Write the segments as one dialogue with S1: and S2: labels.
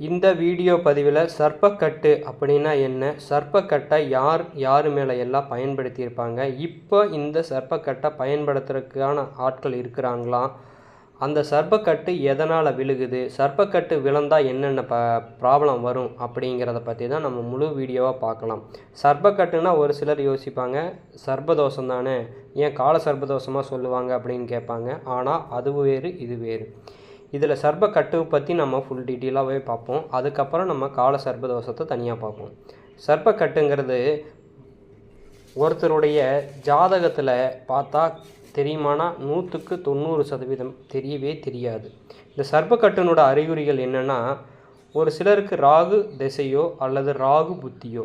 S1: இந்த வீடியோ பதிவில் சர்ப்பக்கட்டு அப்படின்னா என்ன? சர்ப்பக்கட்டை யார் யார் மேலே எல்லாம் பயன்படுத்தியிருப்பாங்க? இப்போ இந்த சர்ப்பக்கட்டை பயன்படுத்துறதுக்கான ஆட்கள் இருக்கிறாங்களா? அந்த சர்ப்பக்கட்டு எதனால் விழுகுது? சர்ப்பக்கட்டு விழுந்தால் என்னென்ன ப ப்ராப்ளம் வரும் அப்படிங்கிறத பற்றி தான் நம்ம முழு வீடியோவாக பார்க்கலாம். சர்ப்பக்கட்டுனா ஒரு சிலர் யோசிப்பாங்க சர்ப்பதோஷம் தானே? ஏன் கால சர்ப்பதோஷமாக சொல்லுவாங்க அப்படின்னு கேட்பாங்க. ஆனால் அது வேறு இது வேறு. இதில் சர்ப்பக்கட்டு பற்றி நம்ம ஃபுல் டீட்டெயிலாகவே பார்ப்போம். அதுக்கப்புறம் நம்ம கால சர்ப்பதோஷத்தை தனியாக பார்ப்போம். சர்ப்பக்கட்டுங்கிறது ஒருத்தருடைய ஜாதகத்தில் பார்த்தா தெரியுமானா நூற்றுக்கு தொண்ணூறு சதவீதம் தெரியவே தெரியாது. இந்த சர்ப்பக்கட்டினோட அறிகுறிகள் என்னென்னா ஒரு சிலருக்கு ராகு திசையோ அல்லது ராகு புத்தியோ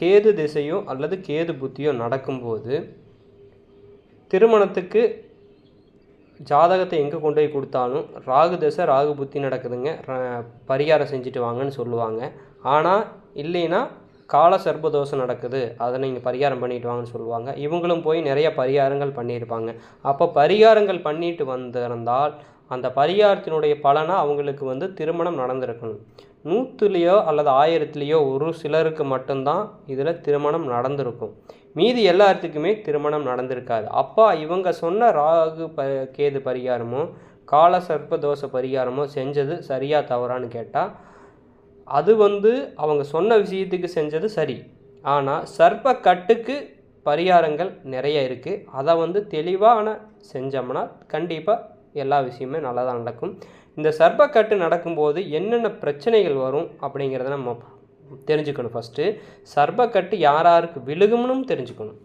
S1: கேது திசையோ அல்லது கேது புத்தியோ நடக்கும்போது திருமணத்துக்கு ஜாதகத்தை எங்கே கொண்டு போய் கொடுத்தாலும் ராகு தசை ராகு புத்தி நடக்குதுங்க. பரிகாரம் செஞ்சுட்டு வாங்கன்னு சொல்லுவாங்க. ஆனால் இல்லைன்னா கால சர்ப்பதோஷம் நடக்குது. அதை நீங்கள் பரிகாரம் பண்ணிட்டு வாங்கன்னு சொல்லுவாங்க. இவங்களும் போய் நிறைய பரிகாரங்கள் பண்ணியிருப்பாங்க. அப்போ பரிகாரங்கள் பண்ணிட்டு வந்திருந்தால் அந்த பரிகாரத்தினுடைய பலனாக அவங்களுக்கு வந்து திருமணம் நடந்திருக்கணும். நூற்றுலேயோ அல்லது ஆயிரத்துலேயோ ஒரு சிலருக்கு மட்டும்தான் இதில் திருமணம் நடந்திருக்கும். மீதி எல்லாத்துக்குமே திருமணம் நடந்திருக்காது. அப்பா இவங்க சொன்ன ராகு ப கேது பரிகாரமோ கால சர்ப்ப தோஷ பரிகாரமோ செஞ்சது சரியா தவறான்னு கேட்டால் அது வந்து அவங்க சொன்ன விஷயத்துக்கு செஞ்சது சரி. ஆனால் சர்ப்ப கட்டுக்கு பரிகாரங்கள் நிறைய இருக்குது அதை வந்து தெளிவான செஞ்சோம்னா கண்டிப்பாக எல்லா விஷயமே நல்லா தான் நடக்கும். இந்த சர்ப்பக்கட்டு நடக்கும்போது என்னென்ன பிரச்சனைகள் வரும் அப்படிங்கிறத நம்ம தெரிஞ்சுக்கணும் ஃபஸ்ட்டு சர்பக்கட்டு யார் யாருக்கு விழுகும்னும் தெரிஞ்சுக்கணும்.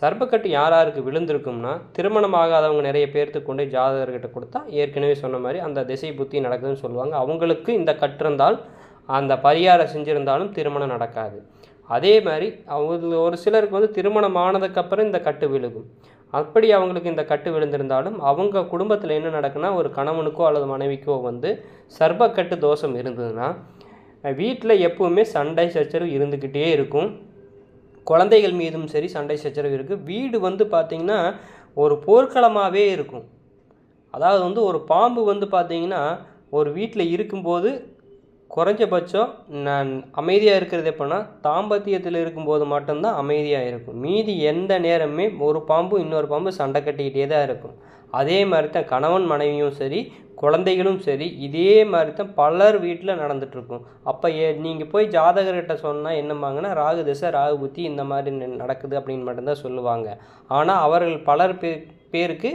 S1: சர்பக்கட்டு யார் யாருக்கு விழுந்திருக்கும்னா திருமணம் ஆகாதவங்க நிறைய பேர்த்துக்கு கொண்டு ஜாதகர்கிட்ட கொடுத்தா ஏற்கனவே சொன்ன மாதிரி அந்த திசை புத்தி நடக்குதுன்னு சொல்லுவாங்க. அவங்களுக்கு இந்த கற்றிருந்தால் இருந்தால் அந்த பரிகாரம் செஞ்சுருந்தாலும் திருமணம் நடக்காது. அதே மாதிரி அவங்க ஒரு சிலருக்கு வந்து திருமணம் ஆனதுக்கப்புறம் இந்த கட்டு விழுகும். அப்படி அவங்களுக்கு இந்த கட்டு விழுந்திருந்தாலும் அவங்க குடும்பத்தில் என்ன நடக்குன்னா ஒரு கணவனுக்கோ அல்லது மனைவிக்கோ வந்து சர்பக்கட்டு தோஷம் இருந்ததுன்னா வீட்டில் எப்போவுமே சண்டை சச்சரவு இருந்துக்கிட்டே இருக்கும். குழந்தைகள் மீதும் சரி சண்டை சச்சரவு இருக்குது வீடு வந்து பார்த்திங்கன்னா ஒரு போர்க்களமாகவே இருக்கும். அதாவது வந்து ஒரு பாம்பு வந்து பார்த்திங்கன்னா ஒரு வீட்டில் இருக்கும்போது குறைஞ்சபட்சம் நான் அமைதியாக இருக்கிறது எப்போனா தாம்பத்தியத்தில் இருக்கும்போது மட்டும்தான் அமைதியாக இருக்கும். மீதி எந்த நேரமே ஒரு பாம்பு இன்னொரு பாம்பு சண்டை கட்டிக்கிட்டே தான் இருக்கும். அதே மாதிரி தான் கணவன் மனைவியும் சரி குழந்தைகளும் சரி இதே மாதிரி தான் பலர் வீட்டில் நடந்துகிட்ருக்கும் அப்போ ஏ நீங்கள் போய் ஜாதகர்கிட்ட சொன்னால் என்னம்பாங்கன்னா ராகு திசை ராகு புத்தி இந்த மாதிரி ந- நடக்குது அப்படின்னு மட்டும்தான் சொல்லுவாங்க. ஆனால் அவர்கள் பலர் பே பேருக்கு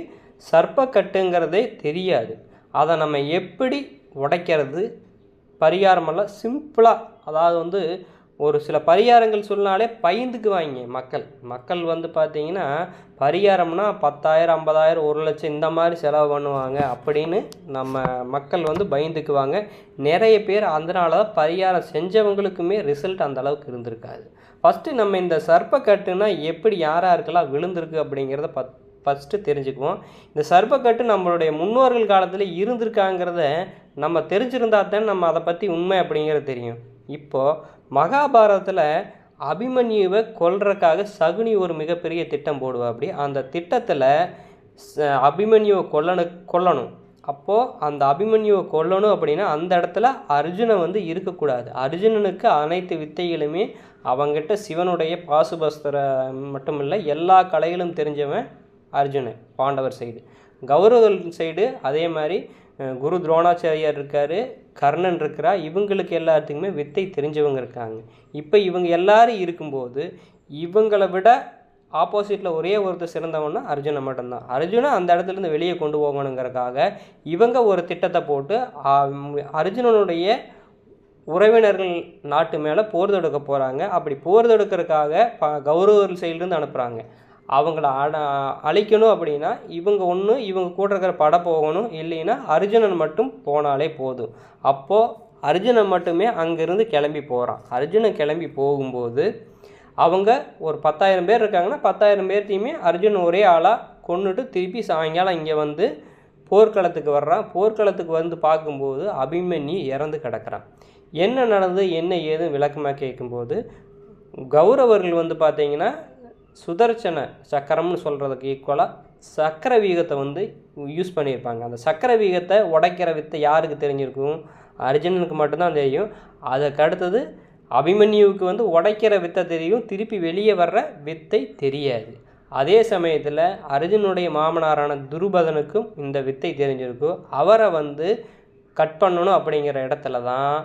S1: சர்ப்பக்கட்டுங்கிறதே தெரியாது. அதை நம்ம எப்படி உடைக்கிறது? பரிகாரமெல்லாம் சிம்பிளாக அதாவது வந்து ஒரு சில பரிகாரங்கள் சொன்னாலே பயந்துக்குவாங்க மக்கள். மக்கள் வந்து பார்த்தீங்கன்னா பரிகாரம்னா பத்தாயிரம் ஐம்பதாயிரம் ஒரு லட்சம் இந்த மாதிரி செலவு பண்ணுவாங்க அப்படின்னு நம்ம மக்கள் வந்து பயந்துக்குவாங்க. நிறைய பேர் அதனால தான் பரிகாரம் செஞ்சவங்களுக்குமே ரிசல்ட் அந்த அளவுக்கு இருந்திருக்காது. ஃபஸ்ட்டு நம்ம இந்த சர்ப்பக்கட்டுனா எப்படி யார் யாருக்கெல்லாம் விழுந்திருக்கு அப்படிங்கிறத பத் ஃபஸ்ட்டு தெரிஞ்சுக்குவோம். இந்த சர்ப்பக்கட்டு நம்மளுடைய முன்னோர்கள் காலத்தில் இருந்திருக்காங்கிறத நம்ம தெரிஞ்சிருந்தா தான் நம்ம அதை பற்றி உண்மை அப்படிங்கிறது தெரியும். இப்போது மகாபாரதத்தில் அபிமன்யுவை கொல்றதுக்காக சகுனி ஒரு மிகப்பெரிய திட்டம் போடுவா அப்படி அந்த திட்டத்தில் அபிமன்யுவை கொல்லணும் கொல்லணும். அப்போது அந்த அபிமன்யுவை கொல்லணும் அப்படின்னா அந்த இடத்துல அர்ஜுனன் வந்து இருக்கக்கூடாது. அர்ஜுனனுக்கு அனைத்து வித்தைகளுமே அவங்கிட்ட சிவனுடைய பாசுபஸ்தர மட்டும் இல்லை எல்லா கலைகளும் தெரிஞ்சவன் அர்ஜுனன் பாண்டவர் சைடு. கௌரவர் சைடு அதே மாதிரி குரு துரோணாச்சாரியார் இருக்கார் கர்ணன் இருக்கிறா இவங்களுக்கு எல்லாத்துக்குமே வித்தை தெரிஞ்சவங்க இருக்காங்க. இப்போ இவங்க எல்லாரும் இருக்கும்போது இவங்களை விட ஆப்போசிட்டில் ஒரே ஒருத்தர் சிறந்தவன்னா அர்ஜுனை மட்டும்தான். அர்ஜுனை அந்த இடத்துலேருந்து வெளியே கொண்டு போகணுங்கிறக்காக இவங்க ஒரு திட்டத்தை போட்டு அர்ஜுனனுடைய உறவினர்கள் நாட்டு மேலே போர் தொடுக்க போகிறாங்க அப்படி போர் தொடுக்கிறதுக்காக ப கௌரவர் சைட்லேருந்து அனுப்புகிறாங்க அவங்கள அட அழிக்கணும் அப்படின்னா இவங்க ஒன்று இவங்க கூட இருக்கிற படை போகணும் இல்லைன்னா அர்ஜுனன் மட்டும் போனாலே போதும். அப்போது அர்ஜுனன் மட்டுமே அங்கேருந்து கிளம்பி போகிறான் அர்ஜுனன் கிளம்பி போகும்போது அவங்க ஒரு பத்தாயிரம் பேர் இருக்காங்கன்னா பத்தாயிரம் பேர்த்தையுமே அர்ஜுன் ஒரே ஆளாக கொண்டுட்டு திருப்பி சாயங்காலம் இங்கே வந்து போர்க்களத்துக்கு வர்றான். போர்க்களத்துக்கு வந்து பார்க்கும்போது அபிமன்யு இறந்து கிடக்குறான். என்ன நடந்தது என்ன ஏது விளக்கமாக கேட்கும்போது கௌரவர்கள் வந்து பார்த்தீங்கன்னா சுதர்சன சக்கரம்னு சொல்கிறதுக்கு ஈக்குவலாக சக்கர வீகத்தை வந்து யூஸ் பண்ணியிருப்பாங்க. அந்த சக்கர வீகத்தை உடைக்கிற வித்தை யாருக்கு தெரிஞ்சிருக்கும்? அர்ஜுனனுக்கு மட்டும்தான் தெரியும். அதுக்கு அடுத்தது அபிமன்யுவுக்கு வந்து உடைக்கிற வித்தை தெரியும். திருப்பி வெளியே வர்ற வித்தை தெரியாது. அதே சமயத்தில் அர்ஜுனுடைய மாமனாரான துருபதனுக்கும் இந்த வித்தை தெரிஞ்சிருக்கும். அவரை வந்து கட் பண்ணணும் அப்படிங்கிற இடத்துல தான்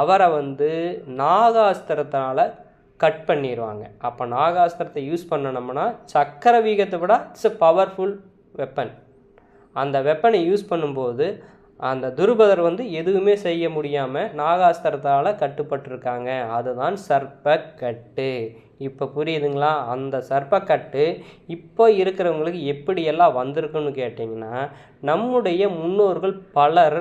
S1: அவரை வந்து நாகாஸ்திரத்தினால் கட் பண்ணிடுவாங்க அப்போ நாகாஸ்திரத்தை யூஸ் பண்ணணும்னா சக்கர வீகத்தை விட இட்ஸ் அ பவர்ஃபுல் வெப்பன் அந்த வெப்பனை யூஸ் பண்ணும்போது அந்த துருபதர் வந்து எதுவுமே செய்ய முடியாமல் நாகாஸ்திரத்தால் கட்டுப்பட்டிருக்காங்க. அதுதான் சர்ப்பக்கட்டு. இப்போ புரியுதுங்களா? அந்த சர்ப்பக்கட்டு இப்போ இருக்கிறவங்களுக்கு எப்படியெல்லாம் வந்திருக்குன்னு கேட்டிங்கன்னா நம்முடைய முன்னோர்கள் பலர்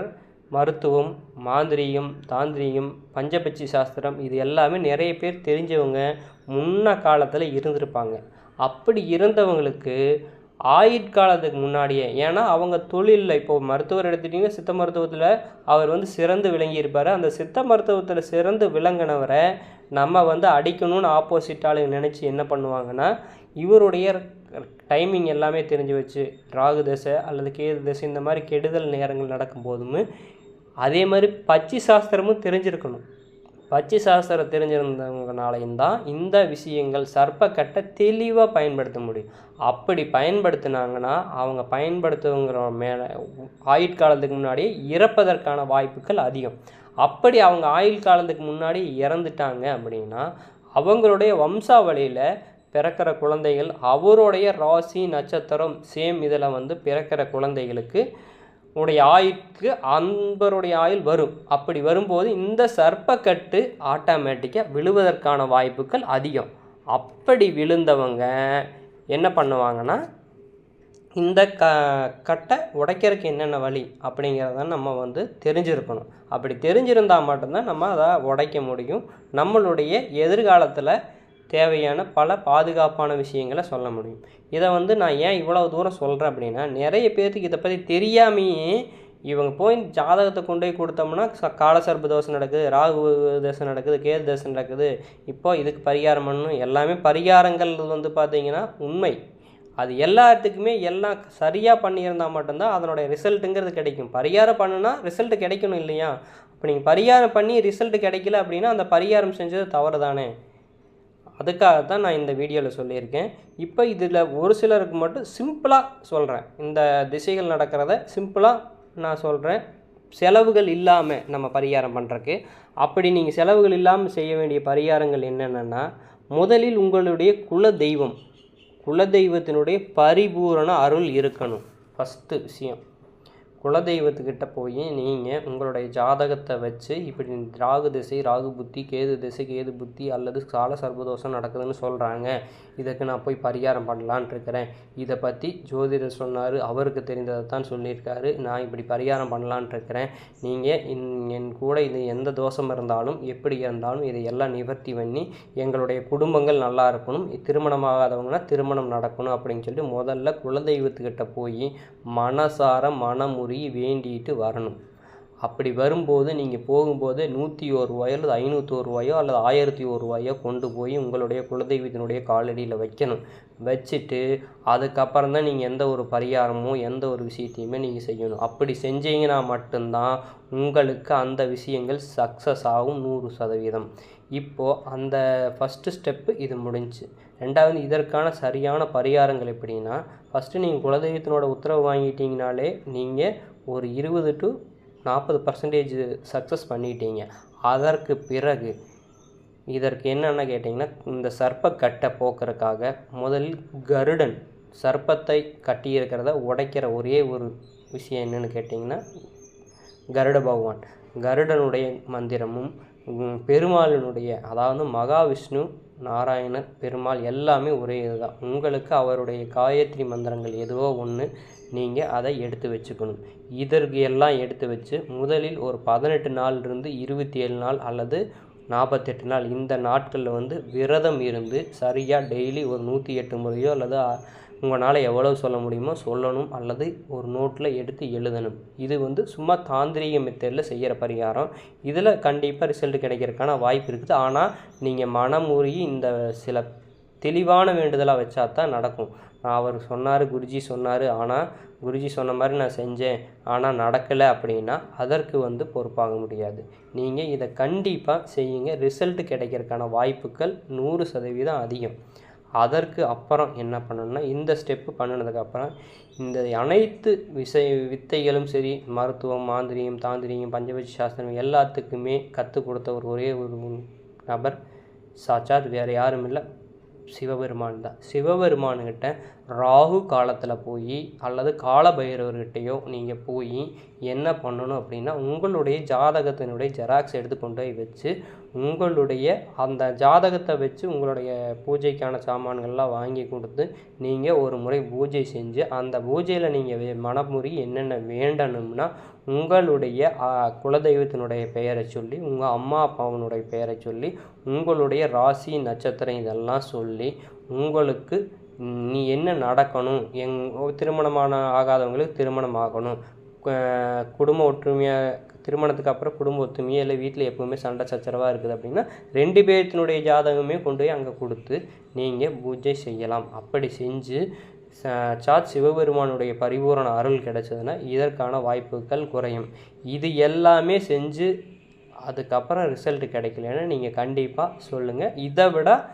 S1: மருத்துவம் மாந்திரீகம் தாந்திரீகம் பஞ்சபட்சி சாஸ்திரம் இது எல்லாமே நிறைய பேர் தெரிஞ்சவங்க முன்ன காலத்தில் இருந்திருப்பாங்க. அப்படி இருந்தவங்களுக்கு ஆயுட்காலத்துக்கு முன்னாடியே ஏன்னா அவங்க தொழிலில் இப்போ மருத்துவர் எடுத்துட்டிங்கன்னா சித்த மருத்துவத்தில் அவர் வந்து சிறந்து விளங்கியிருப்பார். அந்த சித்த மருத்துவத்தில் சிறந்து விளங்கினவரை நம்ம வந்து அடிக்கணும்னு ஆப்போசிட் ஆளுங்க நினச்சி என்ன பண்ணுவாங்கன்னா இவருடைய டைமிங் எல்லாமே தெரிஞ்சு வச்சு ராகு தசை அல்லது கேது தசை இந்த மாதிரி கெடுதல் நேரங்கள் நடக்கும்போதும் அதே மாதிரி பச்சி சாஸ்திரமும் தெரிஞ்சிருக்கணும். பச்சி சாஸ்திரம் தெரிஞ்சிருந்தவங்கனாலையும் தான் இந்த விஷயங்கள் சர்ப்பக்கட்டை தெளிவாக பயன்படுத்த முடியும். அப்படி பயன்படுத்தினாங்கன்னா அவங்க பயன்படுத்துங்கிற மேலே ஆயுட்காலத்துக்கு முன்னாடியே இறப்பதற்கான வாய்ப்புகள் அதிகம். அப்படி அவங்க ஆயுள் காலத்துக்கு முன்னாடி இறந்துட்டாங்க அப்படின்னா அவங்களுடைய வம்சாவளியில் பிறக்கிற குழந்தைகள் அவருடைய ராசி நட்சத்திரம் சேம் இதில் வந்து பிறக்கிற குழந்தைகளுக்கு உடைய ஆயுட்க்கு அன்பருடைய ஆயுள் வரும். அப்படி வரும்போது இந்த சர்ப்பக்கட்டு ஆட்டோமேட்டிக்காக விழுவதற்கான வாய்ப்புகள் அதிகம். அப்படி விழுந்தவங்க என்ன பண்ணுவாங்கன்னா இந்த க கட்டை உடைக்கிறதுக்கு என்னென்ன வழி அப்படிங்கிறத நம்ம வந்து தெரிஞ்சிருக்கணும். அப்படி தெரிஞ்சிருந்தால் மட்டும்தான் நம்ம அதை உடைக்க முடியும். நம்மளுடைய எதிர்காலத்தில் தேவையான பல பாதுகாப்பான விஷயங்களை சொல்ல முடியும். இதை வந்து நான் ஏன் இவ்வளோ தூரம் சொல்கிறேன் அப்படின்னா நிறைய பேர்த்துக்கு இதை பற்றி தெரியாமையே இவங்க போய் ஜாதகத்தை கொண்டு போய் கொடுத்தோம்னா ச காலசர்ப தோசை நடக்குது ராகு தோசை நடக்குது கேது தோசை நடக்குது. இப்போ இதுக்கு பரிகாரம் பண்ணணும். எல்லாமே பரிகாரங்கள் வந்து பார்த்திங்கன்னா உண்மை. அது எல்லாத்துக்குமே எல்லாம் சரியாக பண்ணியிருந்தால் மட்டும்தான் அதனுடைய ரிசல்ட்டுங்கிறது கிடைக்கும். பரிகாரம் பண்ணுனா ரிசல்ட் கிடைக்கணும் இல்லையா? இப்போ நீங்கள் பரிகாரம் பண்ணி ரிசல்ட் கிடைக்கல அப்படின்னா அந்த பரிகாரம் செஞ்சது தவறு தானே அதுக்காக தான் நான் இந்த வீடியோவில் சொல்லியிருக்கேன். இப்போ இதில் ஒரு சிலருக்கு மட்டும் சிம்பிளாக சொல்கிறேன் இந்த திசைகள் நடக்கிறத சிம்பிளாக நான் சொல்கிறேன் செலவுகள் இல்லாமல் நம்ம பரிகாரம் பண்ணுறக்கு அப்படி நீங்கள் செலவுகள் இல்லாமல் செய்ய வேண்டிய பரிகாரங்கள் என்னென்னா முதலில் உங்களுடைய குல தெய்வம் குலதெய்வத்தினுடைய பரிபூரண அருள் இருக்கணும். ஃபஸ்ட்டு விஷயம். குலதெய்வத்துக்கிட்ட போய் நீங்கள் உங்களுடைய ஜாதகத்தை வச்சு இப்படி ராகு திசை ராகு புத்தி கேது திசை கேது புத்தி அல்லது கால சர்வதோஷம் நடக்குதுன்னு சொல்கிறாங்க இதுக்கு நான் போய் பரிகாரம் பண்ணலான்ட்டு இருக்கிறேன். இதை பற்றி ஜோதிடர் சொன்னார். அவருக்கு தெரிந்ததை தான் சொல்லியிருக்காரு. நான் இப்படி பரிகாரம் பண்ணலான்ட்டு இருக்கிறேன். நீங்கள் என் கூட இது எந்த தோஷம் இருந்தாலும் எப்படி இருந்தாலும் இதை எல்லாம் நிவர்த்தி பண்ணி எங்களுடைய குடும்பங்கள் நல்லா இருக்கணும். திருமணமாகாதவங்கன்னா திருமணம் நடக்கணும் அப்படின்னு சொல்லிட்டு முதல்ல குலதெய்வத்துக்கிட்ட போய் மனசார மனமுறி வேண்டிட்டு வரணும். அப்படி வரும்போது நீங்கள் போகும்போது நூற்றி ஒரு ரூபாயோ அல்லது ஐநூற்றோரு ரூபாயோ அல்லது ஆயிரத்தி ஒரு ரூபாயோ கொண்டு போய் உங்களுடைய குலதெய்வத்தினுடைய காலடியில் வைக்கணும். வச்சுட்டு அதுக்கப்புறம் தான் நீங்கள் எந்த ஒரு பரிகாரமோ எந்த ஒரு விஷயத்தையுமே நீங்கள் செய்யணும். அப்படி செஞ்சீங்கன்னா மட்டும்தான் உங்களுக்கு அந்த விஷயங்கள் சக்ஸஸ் ஆகும் நூறு சதவீதம். இப்போது அந்த ஃபஸ்ட்டு ஸ்டெப்பு இது முடிஞ்சுச்சு ரெண்டாவது இதற்கான சரியான பரிகாரங்கள் எப்படின்னா ஃபஸ்ட்டு நீங்கள் குலதெய்வத்தினோட உத்தரவு வாங்கிட்டீங்கனாலே நீங்கள் ஒரு இருபது டு நாற்பது பர்சன்டேஜ் சக்ஸஸ் பண்ணிட்டீங்க. அதற்கு பிறகு இதற்கு என்னென்ன கேட்டிங்கன்னா இந்த சர்ப்பக்கட்டை போக்குறதுக்காக முதலில் கருடன் சர்ப்பத்தை கட்டியிருக்கிறத உடைக்கிற ஒரே ஒரு விஷயம் என்னென்னு கேட்டிங்கன்னா கருட பகவான். கருடனுடைய மந்திரமும் பெருமாளினுடைய அதாவது மகாவிஷ்ணு நாராயணர் பெருமாள் எல்லாமே ஒரே இதுதான். உங்களுக்கு அவருடைய காயத்ரி மந்திரங்கள் எதுவோ ஒன்று நீங்கள் அதை எடுத்து வச்சுக்கணும். இதற்கு எல்லாம் எடுத்து வச்சு முதலில் ஒரு பதினெட்டு நாள்லேருந்து இருபத்தி ஏழு நாள் அல்லது நாற்பத்தெட்டு நாள். இந்த நாட்களில் வந்து விரதம் இருந்து சரியாக டெய்லி ஒரு நூற்றி எட்டு முறையோ அல்லது உங்களால் எவ்வளவு சொல்ல முடியுமோ சொல்லணும் அல்லது ஒரு நோட்டில் எடுத்து எழுதணும். இது வந்து சும்மா தாந்திரிக மெத்தடில் செய்கிற பரிகாரம். இதில் கண்டிப்பாக ரிசல்ட் கிடைக்கிறதுக்கான வாய்ப்பு இருக்குது. ஆனால் நீங்கள் மனமுறி இந்த சில தெளிவான வேண்டுதலாக வச்சா தான் நடக்கும். நான் அவர் சொன்னார் குருஜி சொன்னார். ஆனால் குருஜி சொன்ன மாதிரி நான் செஞ்சேன். ஆனால் நடக்கலை அப்படின்னா அதற்கு வந்து பொறுப்பாக முடியாது. நீங்கள் இதை கண்டிப்பாக செய்யுங்க. ரிசல்ட் கிடைக்கிறதுக்கான வாய்ப்புகள் நூறு சதவீதம் அதிகம். அதற்கு அப்புறம் என்ன பண்ணணும்னா இந்த ஸ்டெப்பு பண்ணினதுக்கப்புறம் இந்த அனைத்து விசை வித்தைகளும் சரி மருத்துவம் மாந்திரியம் தாந்திரியம் பஞ்சபட்சி சாஸ்திரம் எல்லாத்துக்குமே கற்றுக் கொடுத்த ஒரு ஒரே ஒரு நபர் சாட்சாத் வேறு யாரும் இல்லை சிவபெருமான் தான். சிவபெருமானுக்கிட்ட ராகு காலத்தில் போய் அல்லது காலபைரவர்கிட்டையோ நீங்கள் போய் என்ன பண்ணணும் அப்படின்னா உங்களுடைய ஜாதகத்தினுடைய ஜெராக்ஸ் எடுத்து கொண்டு போய் வச்சு உங்களுடைய அந்த ஜாதகத்தை வச்சு உங்களுடைய பூஜைக்கான சாமான்கள்லாம் வாங்கி கொடுத்து நீங்கள் ஒரு முறை பூஜை செஞ்சு அந்த பூஜையில் நீங்கள் மனமுறி என்னென்ன வேண்டணும்னா உங்களுடைய குலதெய்வத்தினுடைய பெயரை சொல்லி உங்கள் அம்மா அப்பாவினுடைய பெயரை சொல்லி உங்களுடைய ராசி நட்சத்திரம் இதெல்லாம் சொல்லி உங்களுக்கு நீ என்ன நடக்கணும்? எங் திருமணமான ஆகாதவங்களுக்கு திருமணம் ஆகணும். குடும்ப ஒற்றுமையாக திருமணத்துக்கு அப்புறம் குடும்ப ஒற்றுமையாக இல்லை வீட்டில் எப்பவுமே சண்டை சச்சரவாக இருக்குது அப்படின்னா ரெண்டு பேர்த்தினுடைய ஜாதகமே கொண்டு போய் அங்கே கொடுத்து நீங்கள் பூஜை செய்யலாம். அப்படி செஞ்சு ச- சாத் சிவபெருமானுடைய பரிபூரண அருள் கிடைச்சதுன்னா இதற்கான வாய்ப்புகள் குறையும். இது எல்லாமே செஞ்சு அதுக்கப்புறம் ரிசல்ட் கிடைக்கலன்னா நீங்கள் கண்டிப்பாக சொல்லுங்கள் இதை விட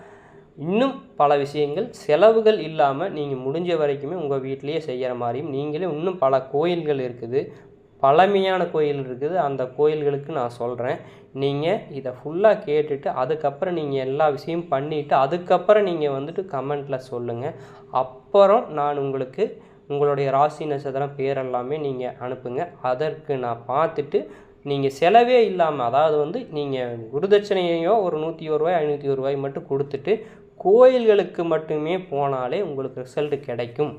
S1: இன்னும் பல விஷயங்கள் செலவுகள் இல்லாமல் நீங்கள் முடிஞ்ச வரைக்குமே உங்கள் வீட்டிலையே செய்கிற மாதிரியும் நீங்களே இன்னும் பல கோயில்கள் இருக்குது. பழமையான கோயில் இருக்குது. அந்த கோயில்களுக்கு நான் சொல்கிறேன் நீங்கள் இதை ஃபுல்லாக கேட்டுட்டு அதுக்கப்புறம் நீங்கள் எல்லா விஷயமும் பண்ணிவிட்டு அதுக்கப்புறம் நீங்கள் வந்துட்டு கமெண்ட்டில் சொல்லுங்கள் அப்புறம் நான் உங்களுக்கு உங்களுடைய ராசி நட்சத்திரம் பேர் எல்லாமே நீங்கள் அனுப்புங்க. அதற்கு நான் பார்த்துட்டு நீங்கள் செலவே இல்லாமல் அதாவது வந்து நீங்கள் குருதட்சணையோ ஒரு நூற்றி ஒரு ரூபாய் ஐநூற்றி ஒரு ரூபாய் மட்டும் கொடுத்துட்டு கோயில்களுக்கு மட்டுமே போனாலே உங்களுக்கு ரிசல்ட் கிடைக்கும்.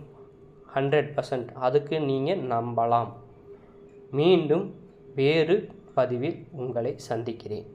S1: ஹண்ட்ரட் பர்சன்ட் அதுக்கு நீங்கள் நம்பலாம். மீண்டும் வேறு பதிவில் உங்களை சந்திக்கிறேன்.